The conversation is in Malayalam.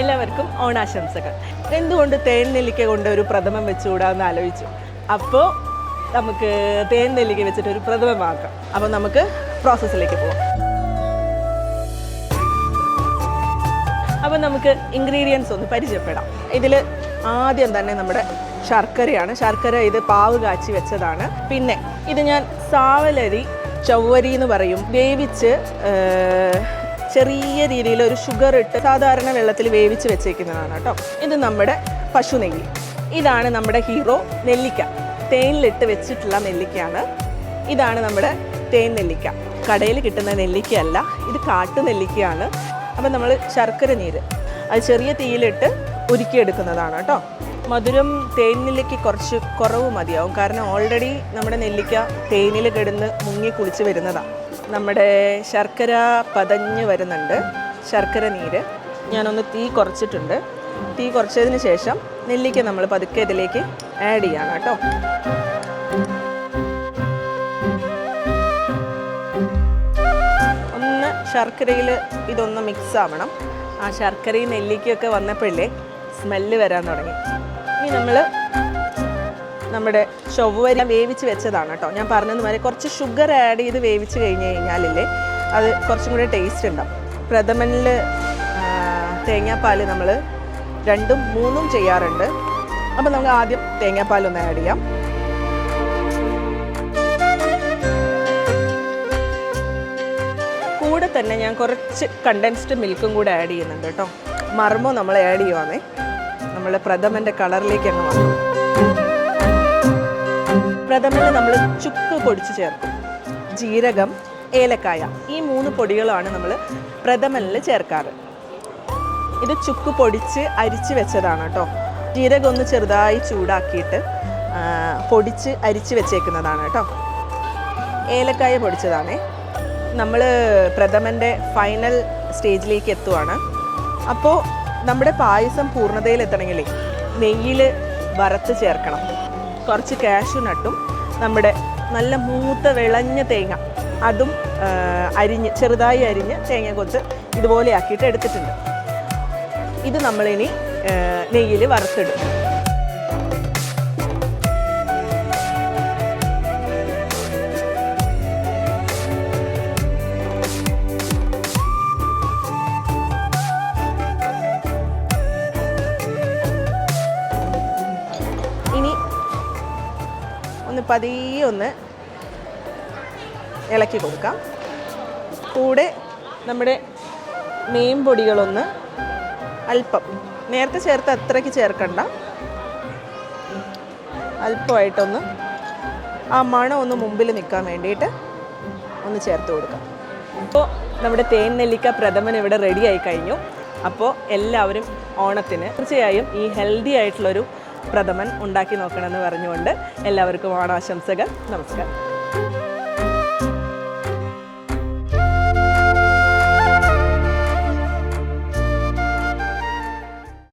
എല്ലാവർക്കും ഓണാശംസകൾ. എന്തുകൊണ്ട് തേൻ നെല്ലിക്ക കൊണ്ട് ഒരു പ്രഥമൻ വെച്ചുകൂടാന്ന് ആലോചിച്ചു? അപ്പോൾ നമുക്ക് തേൻ നെല്ലിക്ക വെച്ചിട്ട് ഒരു പ്രഥമമാക്കാം. അപ്പോൾ നമുക്ക് പ്രോസസ്സിലേക്ക് പോവാം. അപ്പോൾ നമുക്ക് ഇൻഗ്രീഡിയൻസ് ഒന്ന് പരിചയപ്പെടാം. ഇതിൽ ആദ്യം തന്നെ നമ്മുടെ ശർക്കരയാണ്. ശർക്കര ഇത് പാവ് കാച്ചി വെച്ചതാണ്. പിന്നെ ഇത് ഞാൻ സാവലരി ചവ്വരി എന്ന് പറയും. വേവിച്ച് ചെറിയ രീതിയിൽ ഒരു ഷുഗർ ഇട്ട് സാധാരണ വെള്ളത്തിൽ വേവിച്ച് വെച്ചേക്കുന്നതാണ് കേട്ടോ. ഇത് നമ്മുടെ പശു നെല്ലി ഇതാണ് നമ്മുടെ ഹീറോ നെല്ലിക്ക. തേനിലിട്ട് വെച്ചിട്ടുള്ള നെല്ലിക്കയാണ്. ഇതാണ് നമ്മുടെ തേൻ നെല്ലിക്ക. കടയിൽ കിട്ടുന്ന നെല്ലിക്കയല്ല ഇത് കാട്ടു നെല്ലിക്കയാണ്. അപ്പം നമ്മൾ ശർക്കര നീര്. അത് ചെറിയ തീയിലിട്ട് ഉരുക്കിയെടുക്കുന്നതാണ് കേട്ടോ. മധുരം തേൻ നെല്ലിക്ക് കുറച്ച് കുറവ് മതിയാവും. കാരണം ഓൾറെഡി നമ്മുടെ നെല്ലിക്ക തേനിൽ കിടന്ന് മുങ്ങി കുളിച്ച് വരുന്നതാണ് നമ്മുടെ ശർക്കര പതഞ്ഞ് വരുന്നുണ്ട്. ശർക്കര നീര്. ഞാനൊന്ന് തീ കുറച്ചിട്ടുണ്ട്. തീ കുറച്ചതിന് ശേഷം നെല്ലിക്ക നമ്മൾ പതുക്കെ ഇതിലേക്ക് ആഡ് ചെയ്യണം കേട്ടോ. ഒന്ന് ശർക്കരയിൽ ഇതൊന്ന് മിക്സ് ആവണം. ആ ശർക്കരയും നെല്ലിക്കയൊക്കെ വന്നപ്പോഴേ സ്മെല്ല് വരാൻ തുടങ്ങി. ഇനി നമ്മൾ നമ്മുടെ ചൊവ്വരി വേവിച്ച് വെച്ചതാണ് കേട്ടോ. ഞാൻ പറഞ്ഞതുമാതിരി കുറച്ച് ഷുഗർ ആഡ് ചെയ്ത് വേവിച്ച് കഴിഞ്ഞ് കഴിഞ്ഞാലില്ലേ അത് കുറച്ചും കൂടി ടേസ്റ്റ് ഉണ്ടാവും. പ്രഥമനിൽ തേങ്ങാപ്പാൽ നമ്മൾ രണ്ടും മൂന്നും ചെയ്യാറുണ്ട്. അപ്പോൾ നമുക്ക് ആദ്യം തേങ്ങാപ്പാൽ ഒന്ന് ആഡ് ചെയ്യാം. കൂടെ തന്നെ ഞാൻ കുറച്ച് കണ്ടൻസ്ഡ് മിൽക്കും കൂടെ ആഡ് ചെയ്യുന്നുണ്ട് കേട്ടോ. മർമ്മോ നമ്മൾ ആഡ് ചെയ്യുവാണേ. നമ്മൾ പ്രഥമന്റെ കളറിലേക്ക് അങ്ങ് വന്നു. പ്രഥമന് നമ്മൾ ചുക്ക് പൊടിച്ച് ചേർക്കും. ജീരകം ഏലക്കായ ഈ മൂന്ന് പൊടികളാണ് നമ്മൾ പ്രഥമനിൽ ചേർക്കാറ്. ഇത് ചുക്ക് പൊടിച്ച് അരിച്ച് വെച്ചതാണ് കേട്ടോ. ജീരകം ഒന്ന് ചെറുതായി ചൂടാക്കിയിട്ട് പൊടിച്ച് അരിച്ച് വെച്ചേക്കുന്നതാണ് കേട്ടോ. ഏലക്കായ പൊടിച്ചതാണ്. നമ്മൾ പ്രഥമന്റെ ഫൈനൽ സ്റ്റേജിലേക്ക് എത്തുവാണ്. അപ്പോൾ നമ്മുടെ പായസം പൂർണതയിലെത്തണമെങ്കിലേ നെയ്യിൽ വറുത്ത് ചേർക്കണം. കുറച്ച് കാഷ്യൂ നട്ടും നമ്മുടെ നല്ല മൂത്ത വിളഞ്ഞ തേങ്ങ. അതും അരിഞ്ഞ് ചെറുതായി അരിഞ്ഞ് തേങ്ങ കൊത്ത് ഇതുപോലെ ആക്കിയിട്ട് എടുത്തിട്ടുണ്ട്. ഇത് നമ്മളിനി നെയ്യിൽ വറുത്തിടും. പതിയെ ഒന്ന് ഇളക്കി കൊടുക്കാം. കൂടെ നമ്മുടെ മീൻ പൊടികളൊന്ന് അല്പം നേരത്തെ ചേർത്ത് അത്രയ്ക്ക് ചേർക്കണ്ട. അല്പമായിട്ടൊന്ന് ആ മണം ഒന്ന് മുമ്പിൽ നിൽക്കാൻ വേണ്ടിയിട്ട് ഒന്ന് ചേർത്ത് കൊടുക്കാം. അപ്പോൾ നമ്മുടെ തേൻ നെല്ലിക്ക പ്രഥമൻ ഇവിടെ റെഡി ആയി കഴിഞ്ഞു. അപ്പോൾ എല്ലാവരും ഓണത്തിന് തീർച്ചയായും ഈ ഹെൽത്തി ആയിട്ടുള്ളൊരു പ്രഥമൻ ഉണ്ടാക്കി നോക്കണമെന്ന് പറഞ്ഞുകൊണ്ട് എല്ലാവർക്കും ഓണാശംസകൾ. നമസ്കാരം.